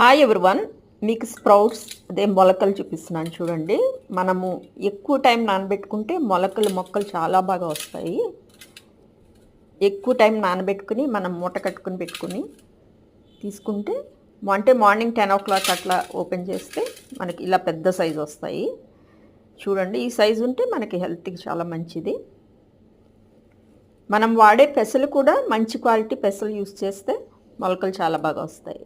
Hi everyone మీకు sprouts అదే మొలకలు చూపిస్తున్నాను చూడండి. మనము ఎక్కువ టైం నానబెట్టుకుంటే మొలకలు మొక్కలు చాలా బాగా వస్తాయి. ఎక్కువ టైం నానబెట్టుకుని మనం మూట కట్టుకుని పెట్టుకుని తీసుకుంటే అంటే మార్నింగ్ టెన్ ఓ క్లాక్ అట్లా ఓపెన్ చేస్తే మనకి ఇలా పెద్ద సైజు వస్తాయి. చూడండి ఈ సైజు ఉంటే మనకి హెల్త్కి చాలా మంచిది. మనం వాడే పెసలు కూడా మంచి క్వాలిటీ పెసలు యూస్ చేస్తే మొలకలు చాలా బాగా వస్తాయి.